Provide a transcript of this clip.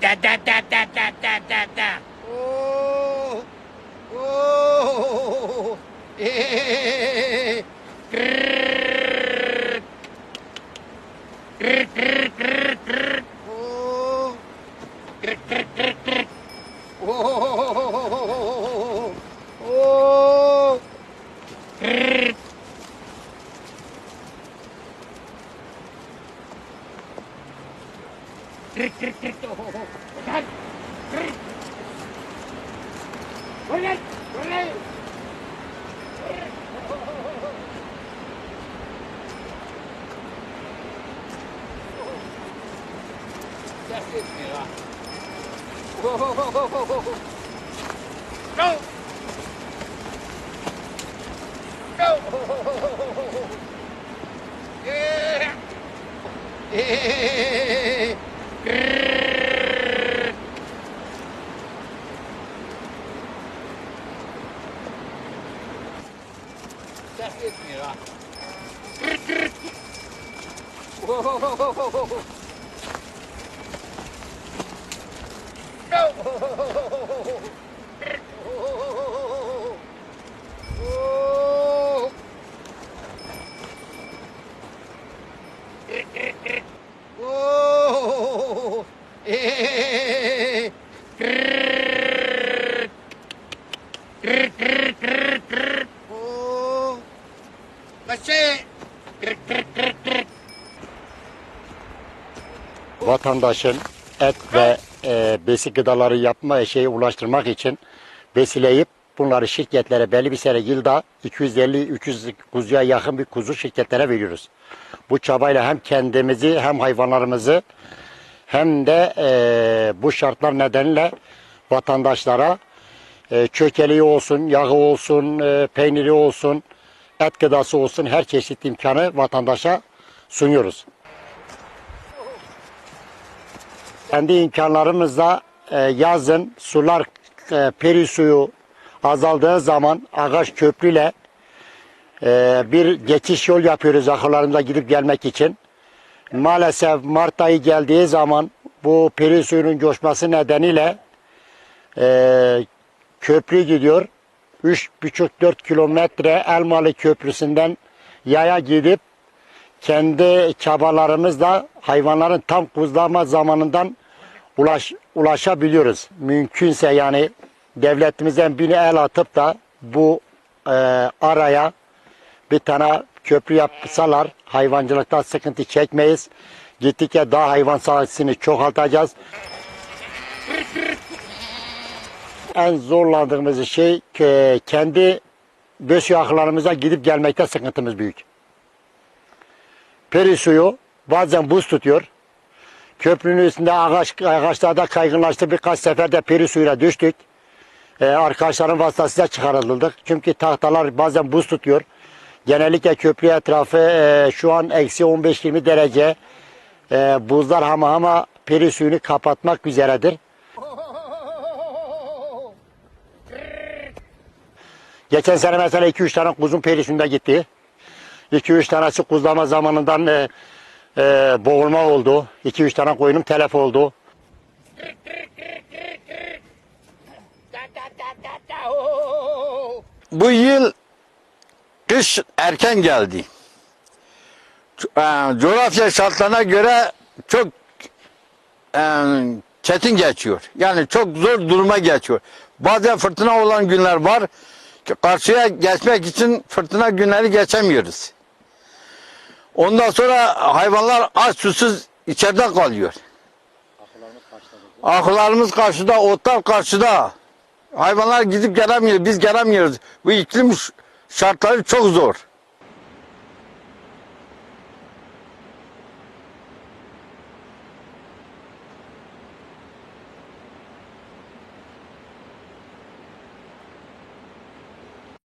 Da da da da da da da da. Oo. Oo. Ee. Oo. Oo. Go, go, go, go, go, go. Go! Go! Yeah! Yeah! Сейчас есть мира. Eh, eh. Vatandaşın et ve e, besi gıdaları yapma şeyi ulaştırmak için besileyip bunları şirketlere belli bir sene yılda 250-300 kuzuya yakın bir kuzu şirketlere veriyoruz. Bu çabayla hem kendimizi hem hayvanlarımızı hem de e, bu şartlar nedeniyle vatandaşlara e, çökeliği olsun, yağı olsun, e, peyniri olsun, et gıdası olsun her çeşit imkanı vatandaşa sunuyoruz. kendi imkanlarımızla e, yazın sular e, peri suyu azaldığı zaman ağaç köprüyle e, bir geçiş yol yapıyoruz ahırlarımıza gidip gelmek için. Maalesef Mart ayı geldiği zaman bu peri suyunun coşması nedeniyle e, köprü gidiyor. 3,5-4 kilometre Elmalı Köprüsü'nden yaya gidip kendi çabalarımızla hayvanların tam kuzlama zamanından ulaş, ulaşabiliyoruz. Mümkünse yani devletimizden bir el atıp da bu e, araya bir tane köprü yapsalar hayvancılıkta sıkıntı çekmeyiz. Gittikçe daha hayvan sayısını çoğaltacağız. En zorlandığımız şey e, kendi göz yaklarımıza gidip gelmekte sıkıntımız büyük. Peri suyu bazen buz tutuyor. Köprünün üstünde ağaç, ağaçlarda kaygınlaştı. Birkaç sefer de peri suyuna düştük. Ee, arkadaşların vasıtasıyla çıkarıldık. Çünkü tahtalar bazen buz tutuyor. Genellikle köprü etrafı e, şu an eksi 15-20 derece. E, buzlar hama hama peri suyunu kapatmak üzeredir. Geçen sene mesela 2-3 tane kuzun peri suyunda gitti. 2-3 tanesi kuzlama zamanından e, e, boğulma oldu. 2-3 tane koyunum telef oldu. Bu yıl kış erken geldi. E, Coğrafya şartlarına göre çok e, çetin geçiyor. Yani çok zor duruma geçiyor. Bazen fırtına olan günler var. Karşıya geçmek için fırtına günleri geçemiyoruz. Ondan sonra hayvanlar aç susuz içeride kalıyor. Ahılarımız karşıda, otlar karşıda. Hayvanlar gidip gelemiyor, biz gelemiyoruz. Bu iklim şartları çok zor.